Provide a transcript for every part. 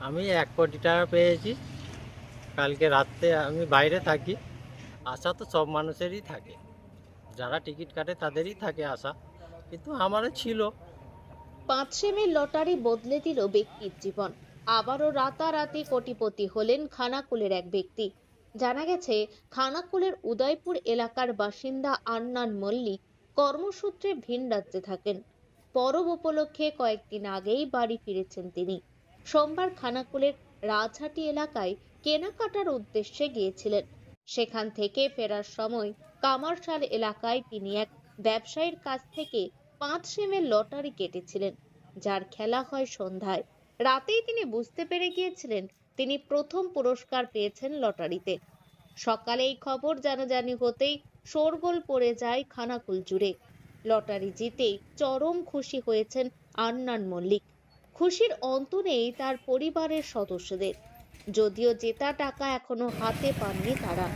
আমি এক কোটি টাকা পেয়েছি। কালকে রাত্রে আমি বাইরে থাকি। আশা তো সব মানুষেরই থাকে। যারা টিকিট কাটে তাদেরই থাকে আশা। কিন্তু আমারও ছিল। পাঁচ সেমের লটারি বদলে দিল ব্যক্তির জীবন। আবারও রাতারাতি কোটিপতি হলেন খানাকুলের এক ব্যক্তি। জানা গেছে, খানাকুলের উদয়পুর এলাকার বাসিন্দা আন্নান মল্লিক কর্মসূত্রে ভিন রাজ্যে থাকেন। পরব উপলক্ষে কয়েকদিন আগেই বাড়ি ফিরেছেন তিনি। সোমবার খানাকুলের রাজহাটি এলাকায় কেনাকাটার উদ্দেশ্যে গিয়েছিলেন। সেখান থেকে ফেরার সময় কামারশাল এলাকায় তিনি এক ব্যবসায়ীর কাছ থেকে পাঁচ সেমের লটারি কেটেছিলেন, যার খেলা হয় সন্ধ্যায়। রাতেই তিনি বুঝতে পেরে গিয়েছিলেন তিনি প্রথম পুরস্কার পেয়েছেন লটারিতে। সকালে এই খবর জানাজানি হতেই শোরগোল পড়ে যায় খানাকুল জুড়ে। লটারি জিতেই চরম খুশি হয়েছেন আন্নান মল্লিক। খুশির অন্ত নেই তার পরিবারের সদস্যদের। যদিও জেতা টাকা এখনও হাতে পাননি তারা।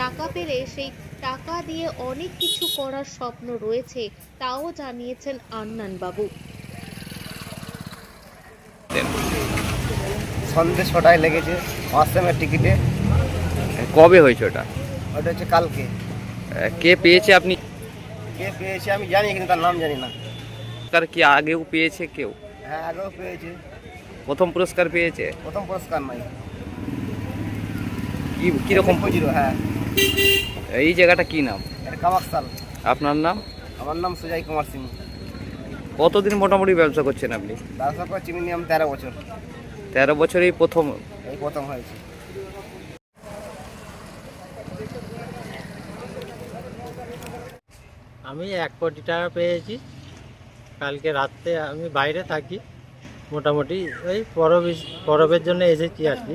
টাকা পেলে সেই টাকা দিয়ে অনেক কিছু করার স্বপ্ন রয়েছে তাও জানিয়েছেন আন্নান বাবু সন্ধ্যে ছটায় লেগেছে অসমের টিকিটে। কবে হয়েছে ওটা? ওটা হচ্ছে কালকে। কে পেয়েছে আপনি? কে পেয়েছে আমি জানি কিন্তু তার নাম জানি না। তার কি আগেও পেয়েছে কেউ? হ্যাঁ আগেও পেয়েছে। প্রথম পুরস্কার পেয়েছে? প্রথম পুরস্কার নয় কি কীরকম? খুঁজিল হ্যাঁ। এই জায়গাটা কি নাম? এটা কামাকসাল। আপনার নাম? আমার নাম সুজয় কুমার সিং। কতদিন মোটামুটি ব্যবসা করছেন আপনি? ব্যবসা করে চিমিনিয়াম তেরো বছর। তেরো বছরেই প্রথম। এই প্রথম হয়েছে। আমি এক কোটি টাকা পেয়েছি। কালকে রাত্রে আমি বাইরে থাকি, মোটামুটি ওই পরব পরবের জন্য এসেছি আর কি।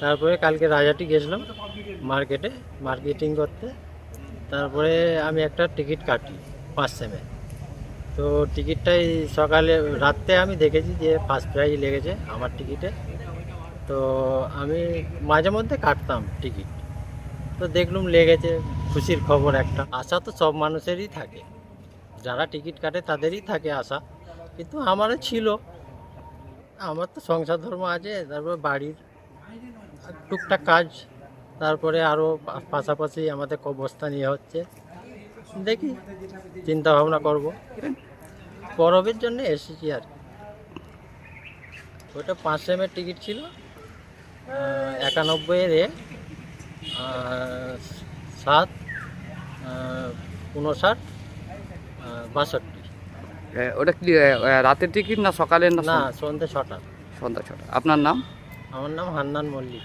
তারপরে কালকে রাজাটি গেছিলাম মার্কেটে, মার্কেটিং করতে। তারপরে আমি একটা টিকিট কাটি, পাঁচ সেমে তো টিকিটটাই সকালে, রাত্রে আমি দেখেছি যে ফার্স্ট প্রাইজ লেগেছে আমার টিকিটে। তো আমি মাঝে মধ্যে কাটতাম টিকিট। তো দেখলুম লেগেছে, খুশির খবর একটা। আশা তো সব মানুষেরই থাকে। যারা টিকিট কাটে তাদেরই থাকে আশা। কিন্তু আমারও ছিল। আমার তো সংসার ধর্ম আছে, তারপর বাড়ির টুকটাক কাজ, তারপরে আরও পাশাপাশি আমাদের বস্তা নিয়ে হচ্ছে। দেখি চিন্তা ভাবনা করব। পরবের জন্য এসেছি আর। ওটা পাঁচ সেমের টিকিট ছিল একানব্বইয়ের এ সাত উনষাট বাষট্টি। ওটা কি রাতের টিকিট না সকালের না সন্ধ্যা ছটা। সন্ধ্যা ছটা। আপনার নাম? আমার নাম হান্নান মল্লিক।